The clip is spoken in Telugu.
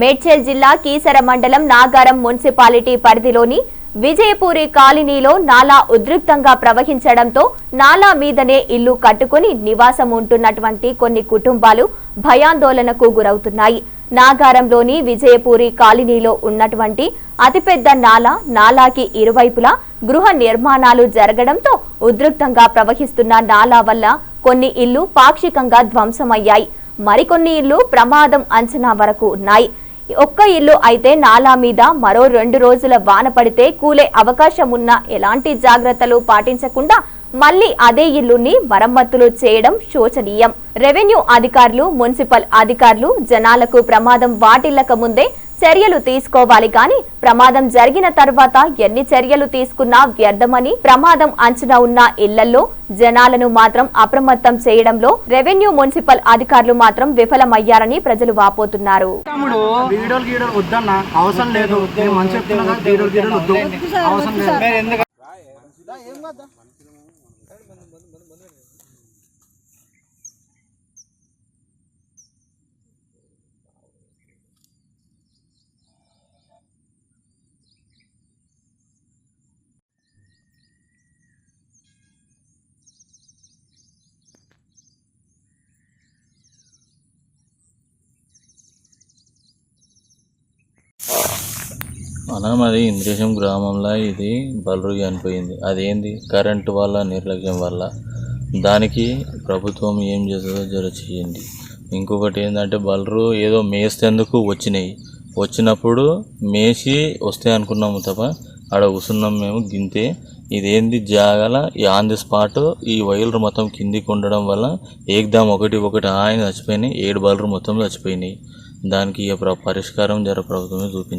మేడ్చల్ జిల్లా కీసర మండలం నాగారం మున్సిపాలిటీ పరిధిలోని విజయపూరి కాలనీలో నాలా ఉద్రిక్తంగా ప్రవహించడంతో నాలా మీదనే ఇల్లు కట్టుకుని నివాసం ఉంటున్నటువంటి కొన్ని కుటుంబాలు భయాందోళనకు గురవుతున్నాయి. నాగారంలోని విజయపూరి కాలనీలో ఉన్నటువంటి అతిపెద్ద నాలా నాలాకి ఇరువైపులా గృహ నిర్మాణాలు జరగడంతో ఉద్రిక్తంగా ప్రవహిస్తున్న నాలా వల్ల కొన్ని ఇల్లు పాక్షికంగా ధ్వంసమయ్యాయి. మరికొన్ని ఇల్లు ప్రమాదం అంచనా వరకు ఉన్నాయి. ఒక్క ఇల్లు అయితే నాలా మీద మరో రెండు రోజుల వాన పడితే కూలే అవకాశం ఉన్న ఎలాంటి జాగ్రత్తలు పాటించకుండా మళ్ళీ అదే ఇల్లుని మరమ్మతులు చేయడం శోచనీయం. రెవెన్యూ అధికారులు మున్సిపల్ అధికారులు జనాలకు ప్రమాదం వాటిల్లక ముందే చర్యలు తీసుకోవాలి కానీ ప్రమాదం జరిగిన తర్వాత ఎన్ని చర్యలు తీసుకున్నా వ్యర్థమని ప్రమాదం అంచనా ఉన్న ఇళ్ళలో జనాలను మాత్రం అప్రమత్తం చేయడంలో రెవెన్యూ మున్సిపల్ అధికారులు మాత్రం విఫలమయ్యారని ప్రజలు వాపోతున్నారు. అవసరం లేదు. మనం మరి ఇంద్రేశం గ్రామంలో ఇది బలరు అనిపోయింది. అదేంది? కరెంటు వల్ల నిర్లక్ష్యం వల్ల. దానికి ప్రభుత్వం ఏం చేస్తుందో జర చేయండి ఇంకొకటి ఏంటంటే బలరు ఏదో మేస్తేందుకు వచ్చినాయి. వచ్చినప్పుడు మేసి వస్తాయి అనుకున్నాము తప్ప ఆడ కూర్చున్నాం మేము గింతే. ఇదేంది? జాగల ఈ ఆన్ ది స్పాట్ ఈ వైర్లు మొత్తం కిందికి ఉండడం వల్ల ఏకదాం ఒకటి ఒకటి ఆయన చచ్చిపోయినాయి ఏడు బలరు మొత్తం చచ్చిపోయినాయి. దానికి ఇక పరిష్కారం జర ప్రభుత్వమే చూపించాలి